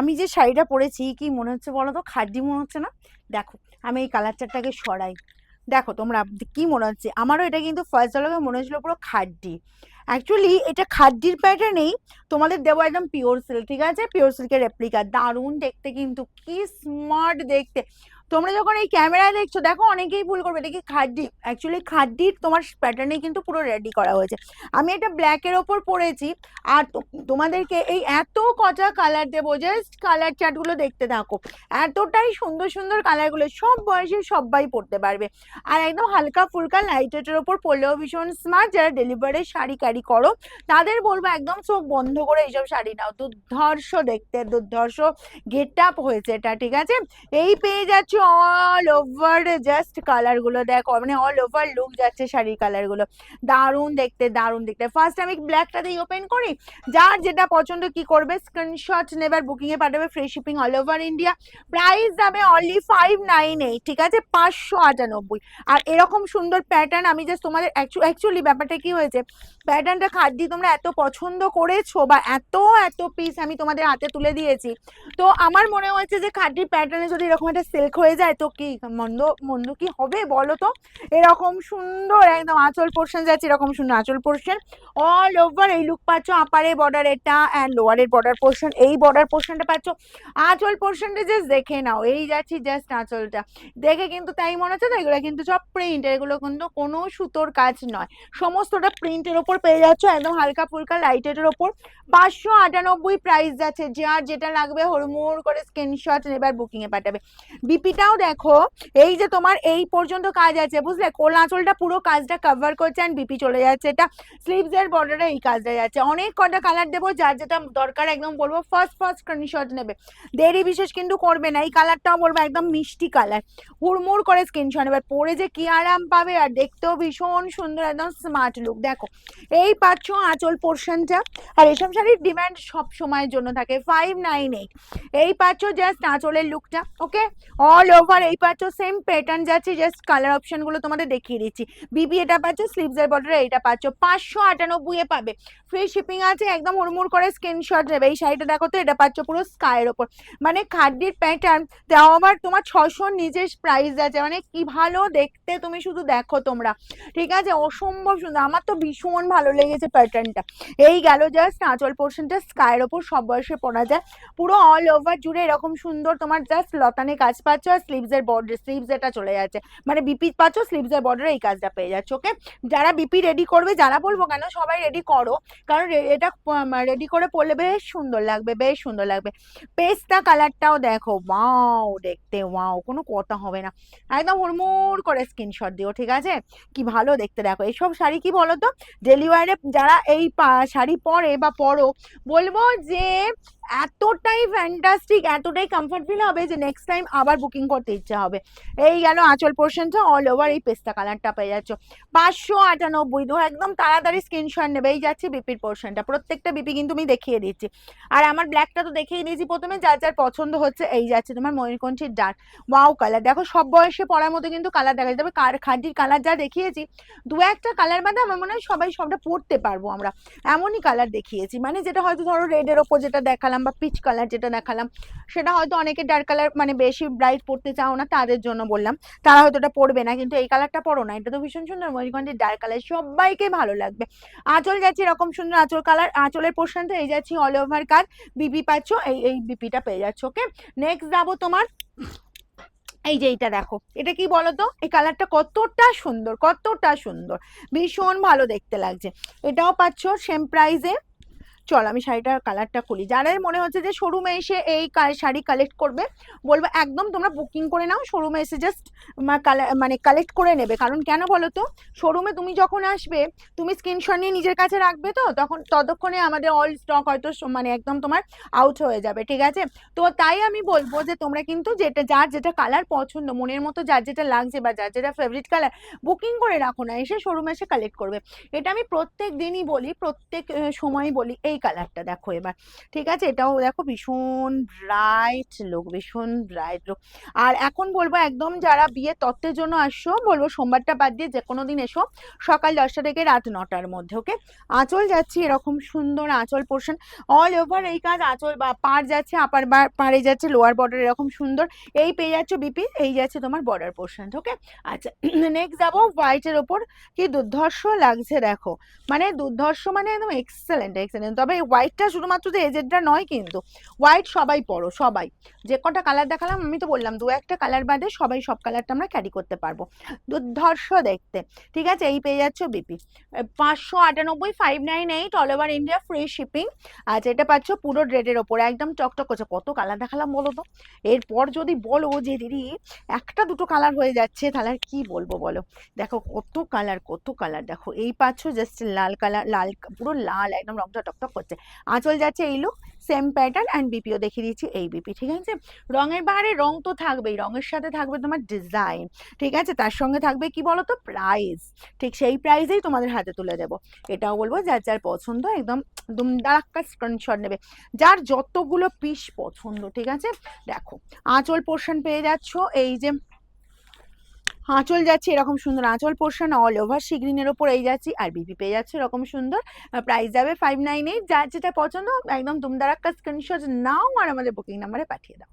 আমি যে শাড়িটা পরেছি, কি মনে হচ্ছে বলো তো? খাড্ডি মনে হচ্ছে না? দেখো, আমি এই কালার চারটাকে সরাই। দেখো, তোমরা কি মনে হচ্ছে? আমারও এটা কিন্তু ফার্স্ট আলোকে মনে হচ্ছিল পুরো খাড্ডি অ্যাকচুয়ালি এটা খাড্ডির প্যাটার্নেই তোমাদের দেবো একদম পিওর সিল্ক ঠিক আছে? পিওর সিল্কের রেপ্লিকা দারুণ দেখতে কিন্তু, কি স্মার্ট দেখতে। তোমরা যখন এই ক্যামেরায় দেখছ, দেখো অনেকেই ভুল করবে, এটা কি খাড্ডি অ্যাকচুয়ালি খাড্ডির তোমার প্যাটার্নে কিন্তু পুরো রেডি করা হয়েছে। আমি এটা ব্ল্যাকের ওপর পরেছি, আর তোমাদেরকে এই এত কটা কালার দেবো জাস্ট কালার চার্টগুলো দেখতে থাকো। এতটাই সুন্দর সুন্দর কালারগুলো সব বয়সে সবাই পরতে পারবে। আর একদম হালকা ফুলকা লাইট ওয়েটের ওপর পরলেও ভীষণ স্মার্ট যারা ডেলিভারি শাড়ি ক্যারি করো, তাদের বলব একদম চোখ বন্ধ করে এইসব শাড়ি নাও। দুর্ধর্ষ দেখতে, দুর্ধর্ষ গেট আপ হয়েছে এটা, ঠিক আছে? এই পেয়ে যাচ্ছে অল ওভার জাস্ট কালারগুলো দেখো মানে অল ওভার লুক যাচ্ছে শাড়ির কালারগুলো দারুণ দেখতে দারুণ দেখতে। ফার্স্ট আমি ব্ল্যাকটা দিয়ে ওপেন করি। যার যেটা পছন্দ কি করবে স্ক্রিনশট নেবার বুকিং এ পাঠাবে free shipping all over India price যাবে অনলি ফাইভ নাইন এইট ঠিক আছে? পাঁচশো আটানব্বই। আর এরকম সুন্দর প্যাটার্ন আমি জাস্ট তোমাদের অ্যাকচুয়ালি ব্যাপারটা কি হয়েছে? প্যাটার্নটা খাদ্যি তোমরা এত পছন্দ করেছ বা এত এত পিস আমি তোমাদের হাতে তুলে দিয়েছি। তো আমার মনে হয়েছে যে খাদ্যির প্যাটার্নে যদি এরকম একটা সিল্ক হয়ে যায় তো কি মন্দ মন্দ কি হবে বলো তো? এরকম সুন্দর একদম আঁচল পোর্শন যাচ্ছে, এরকম সুন্দর আঁচল পোর্শন অল ওভার এই লুক পাচ্ছ আপারের বর্ডার এটা অ্যান্ড লোয়ারের বর্ডার পোর্শন এই বর্ডার পোর্শনটা পাচ্ছ। আঁচল পোর্শনটা জাস্ট দেখে নাও, এই যাচ্ছি জাস্ট আঁচলটা। দেখে কিন্তু তাই মনে হচ্ছে না এগুলো কিন্তু সব প্রিন্ট এগুলো কিন্তু কোনো সুতোর কাজ নয়। সমস্তটা প্রিন্টের ওপর পেয়ে যাচ্ছ, একদম হালকা ফুলকা লাইটের ওপর। পাঁচশো আটানব্বই প্রাইস যাচ্ছে, যার যেটা লাগবে হরমোর করে স্ক্রিনশট নেবার বুকিংয়ে পাঠাবে। পাঠাবে বিপিটাও দেখো, এই যে তোমার এই পর্যন্ত কাজ আছে, বুঝলে? কোল আঁচলটা পুরো কাজটা কভার করছে অ্যান্ড বিপি চলে যাচ্ছে। এটা স্লিভস এর বর্ডারে এই কাজটা যাচ্ছে অনেক কটা কালার দেবো, যার যেটা দরকার একদম বলব ফার্স্ট ফার্স্ট স্ক্রিনশট নেবে। দেরি বিশেষ কিন্তু করবে না। এই কালারটাও বলব, একদম মিষ্টি কালার হুড়মুড় করে স্ক্রিনশট নেবে। পরে যে কি আরাম পাবে, আর দেখতেও ভীষণ সুন্দর, একদম স্মার্ট লুক দেখো, এই পাচ্ছ আঁচল পোর্শনটা আর এসব শাড়ির ডিমান্ড সব সময়ের জন্য থাকে ফাইভ নাইন এইট এই পাচ্ছ জাস্ট আঁচলের লুকটা ওকে অল ওভার এই পাচ্ছ সেম প্যাটার্ন যাচ্ছে জাস্ট কালার অপশনগুলো তোমাদের দেখিয়ে দিচ্ছি। বিবি এটা পাচ্ছ স্লিভসের বর্ডারে এটা পাচ্ছ, পাঁচশো আটানব্বই এ পাবে। ফ্রি শিপিং আছে, একদম হুড়মুড় করে স্ক্রিনশট নেবে এই শাড়িটা দেখো তো, এটা পাচ্ছ পুরো স্কাইয়ের ওপর। মানে খাদ্যের প্যাটার্ন তাও আবার তোমার ছশো নিজের প্রাইস আছে। মানে কি ভালো দেখতে তুমি শুধু দেখো তোমরা। ঠিক আছে? অসম্ভব সুন্দর। আমার তো ভীষণ ভালো লেগেছে প্যাটার্নটা এই গেল জাস্ট আঁচল পোর্শনটা স্কাইয়ের ওপর, সব বয়সে পরা যায়। পুরো অল ওভার জুড়ে এরকম সুন্দর তোমার জাস্ট লতানে কাজ পাচ্ছ। আর স্লিভসের বর্ডার স্লিভস এটা চলে যাচ্ছে। মানে বিপি পাচ্ছ স্লিভসের বর্ডারে এই কাজটা পেয়ে যাচ্ছে ওকে যারা বিপি রেডি করবে, যারা বলব কেন, সবাই রেডি করো। কারণ এটা রেডি করে পরলে বেশ সুন্দর লাগবে, বেশ সুন্দর লাগবে। পেস্তা কালারটাও দেখো ওয়াও দেখতে ওয়াও কোনো কথা হবে না। একদম হুড়মুড় করে স্ক্রিনশট দিও, ঠিক আছে? কি ভালো দেখতে দেখো। এইসব শাড়ি কি বলো তো ডেলিভারে যারা এই শাড়ি পরে বা পরো, বলব যে এতটাই ফ্যান্টাস্টিক এতটাই কমফর্ট ফিল হবে যে নেক্সট টাইম আবার বুকিং করতে ইচ্ছা হবে। এই গেল আঁচল পোর্শনটা অল ওভার এই পেস্তা কালারটা পেয়ে যাচ্ছ। পাঁচশো আটানব্বই তো একদম তাড়াতাড়ি স্ক্রিনশট নেবে, এই যাচ্ছে বিপির পোর্শনটা প্রত্যেকটা বিপি কিন্তু আমি দেখিয়ে দিচ্ছি। আর আমার ব্ল্যাকটা তো দেখিয়ে দিয়েছি প্রথমে, যার যার পছন্দ হচ্ছে, এই যাচ্ছে তোমার ময়ূরকণ্ঠীর ডার্ক ওয়াও কালার দেখো সব বয়সে পড়ার মতো কিন্তু কালার দেখা যাবে কার খাঁটির কালার যা দেখিয়েছি, দু একটা কালার বাদে আমার মনে হয় সবাই সবটা পড়তে পারব আমরা। এমনই কালার দেখিয়েছি। মানে যেটা হয়তো ধরো রেডের ওপর যেটা দেখালাম বা পিচ কালার যেটা দেখালাম, সেটা হয়তো অনেকে ডার্ক কালার মানে বেশি ব্রাইট পড়তে চাও না, তাদের জন্য বললাম। তারা হয়তো ওটা পড়বে না, কিন্তু এই কালারটা পড়ো না, এটা তো ভীষণ সুন্দর। ময়ূরকণ্ঠের ডার্ক কালার সবাইকে ভালো লাগবে। আঁচল যাচ্ছে এরকম সুন্দর আঁচল কালার আঁচলের পোর্শনটা এই যাচ্ছি অল ওভার কাজ বিপি পাচ্ছ, এই এই বিপিটা পেয়ে যাচ্ছ ওকে নেক্সট যাব তোমার, এই যে এইটা দেখো, এটা কি বলতো? এই কালারটা কতটা সুন্দর কতটা সুন্দর, ভীষণ ভালো দেখতে লাগছে। এটাও পাচ্ছ সেম প্রাইসে চল আমি শাড়িটার কালারটা খুলি। যারাই মনে হচ্ছে যে শোরুমে এসে এই শাড়ি কালেক্ট করবে বলব একদম তোমরা বুকিং করে নাও শোরুমে এসে জাস্ট মানে কালেক্ট করে নেবে। কারণ কেন বলো তো? শোরুমে তুমি যখন আসবে তুমি স্ক্রিনশট নিয়ে নিজের কাছে রাখবে তো তখন ততক্ষণে আমাদের অল স্টক হয়তো মানে একদম তোমার আউট হয়ে যাবে ঠিক আছে? তো তাই আমি বলব যে তোমরা কিন্তু যেটা যার যেটা কালার পছন্দ মনের মতো যার যেটা লাগছে বা যার যেটা ফেভারিট কালার বুকিং করে রাখো না এসে শোরুমে এসে কালেক্ট করবে। এটা আমি প্রত্যেক দিনই বলি প্রত্যেক আহ, সময়ই বলি এই কালারটা দেখো এবার। ঠিক আছে? এটাও দেখো ভীষণ ব্রাইট লোক ভীষণ ব্রাইট লোক আর এখন বলব একদম যারা বিয়ে তত্ত্বের জন্য আসছো, বলব সোমবারটা বাদ দিয়ে যে কোনো দিন এসো সকাল দশটা থেকে রাত নটার মধ্যে ওকে আঁচল যাচ্ছে এরকম সুন্দর আঁচল পোর্শন অল ওভার এই কাজ, আঁচল বা পাড় যাচ্ছে আপার পাড়ে যাচ্ছে লোয়ার বর্ডার এরকম সুন্দর। এই পেয়ে যাচ্ছ বিপি এই যাচ্ছে তোমার বর্ডার পোর্শন ওকে আচ্ছা নেক্সট যাব হোয়াইটের ওপর। কি দুর্ধর্ষ লাগছে দেখো। মানে দুর্ধর্ষ মানে একদম এক্সেলেন্ট এক্সেলেন্ট তবে হোয়াইটটা শুধুমাত্র যে এজেডটা নয় কিন্তু হোয়াইট সবাই পরো, সবাই। যে কটা কালার দেখালাম, আমি তো বললাম, দু একটা কালার বাদে সবাই সব কালারটা আমরা ক্যারি করতে পারব। দুর্ধর্ষ দেখতে, ঠিক আছে? এই পেয়ে যাচ্ছ বিপি পাঁচশো আটানব্বই five nine eight all over India free shipping আর যেটা পাচ্ছ পুরো রেডের ওপরে, একদম টকটক করছে। কত কালার দেখালাম বলো তো? এরপর যদি বলো যে দিদি, একটা দুটো কালার হয়ে যাচ্ছে, তাহলে আর কি বলব বলো? দেখো কত কালার কত কালার দেখো। এই পাচ্ছ জাস্ট লাল কালার লাল, পুরো লাল, একদম রংটা টকটক করছে। আঁচল যাচ্ছে এই লুক সেম প্যাটার্ন অ্যান্ড বিপিও দেখিয়ে দিচ্ছি এই বিপি ঠিক আছে? রঙের বাহারে রং তো থাকবেই, রঙের সাথে থাকবে তোমার ডিজাইন ঠিক আছে? তার সঙ্গে থাকবে কি বলো তো প্রাইস ঠিক সেই প্রাইসেই তোমাদের হাতে তুলে দেবো। এটাও বলব, যার যার পছন্দ একদম দুমদারাক্কা স্ক্রিনশট নেবে। যার যতগুলো পিস পছন্দ, ঠিক আছে? দেখো, আঁচল পোর্শন পেয়ে যাচ্ছ, এই যে আঁচল যাচ্ছে এরকম সুন্দর আঁচল পোর্শন অল ওভার সিগ্রিনের ওপর এই যাচ্ছি, আর বিপি পেয়ে যাচ্ছে এরকম সুন্দর প্রাইস যাবে ফাইভ নাইন এইট যার যেটা পছন্দ, একদম দুমদারাক্কা স্ক্রিনশট নাও আর আমাদের বুকিং নাম্বারে পাঠিয়ে দাও।